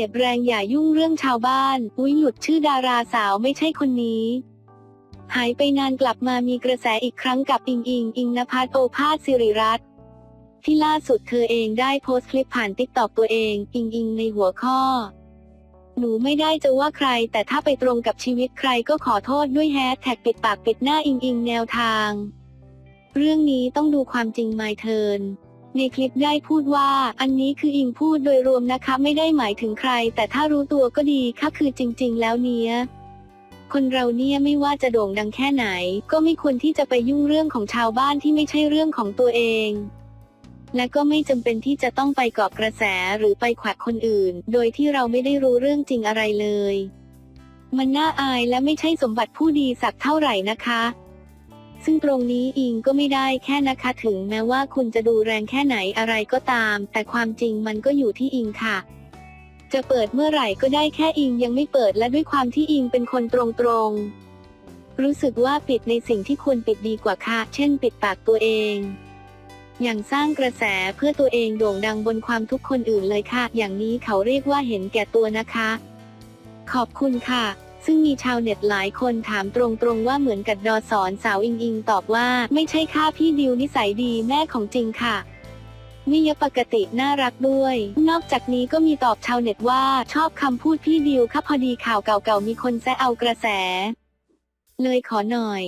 เน็บแรงอย่ายุ่งเรื่องชาวบ้าน อุ้ยหลุดชื่อดาราสาวไม่ใช่คนนี้หายไปนานกลับมามีกระแสอีกครั้งกับอิงอิงอิงนภัสโอภาสสิริรัตน์ที่ล่าสุดเธอเองได้โพสต์คลิปผ่านติ๊กตอกตัวเอง อิงอิงในหัวข้อ หนูไม่ได้จะว่าใคร แต่ถ้าไปตรงกับชีวิตใครก็ขอโทษด้วยแฮชแท็กปิดปากปิดหน้าอิงอิงแนวทาง เรื่องนี้ต้องดูความจริงไมเทิน ในคลิปได้พูดว่า อันนี้คืออิงพูดโดยรวมนะคะไม่ได้หมายถึงใคร แต่ถ้ารู้ตัวก็ดีค่ะคือจริง ๆ แล้วเนี้ยคนเราเนี่ยไม่ว่าจะโด่งดังแค่ไหน ก็ไม่ควรที่จะไปยุ่งเรื่องของชาวบ้านที่ไม่ใช่เรื่องของตัวเอง และก็ไม่จำเป็นที่จะต้องไปเกาะกระแสหรือไปแขวะคนอื่น โดยที่เราไม่ได้รู้เรื่องจริงอะไรเลย มันน่าอายและไม่ใช่สมบัติผู้ดีสักเท่าไหร่นะคะ ซึ่งตรงนี้อิงก็ไม่ได้แค่นะคะถึงแม้ว่าคุณจะดูแรงแค่ไหนอะไรก็ตาม แต่ความจริงมันก็อยู่ที่อิงค่ะ จะเปิดเมื่อไหร่ก็ได้แค่อิงยังไม่เปิดและด้วยความที่อิงเป็นคนตรงๆ รู้สึกว่าปิดในสิ่งที่ควรปิดดีกว่าค่ะ เช่น ปิดปากตัวเองอย่างสร้างกระแสเพื่อตัวเองโด่งดังบนความทุกคนอื่นเลยค่ะ อย่างนี้เขาเรียกว่าเห็นแก่ตัวนะคะ ขอบคุณค่ะ ซึ่งมีชาวเน็ตหลายคนถามตรงๆว่าเหมือนกับดอสอนสาวอิงอิงตอบว่า ไม่ใช่ค่าพี่ดิวนิสัยดีแม่ของจริงค่ะนิยปกติน่ารักด้วย นอกจากนี้ก็มีตอบชาวเน็ตว่าชอบคำพูดพี่ดิวค่ะพอดีข่าวเก่าๆมีคนแซะเอากระแส เลยขอหน่อย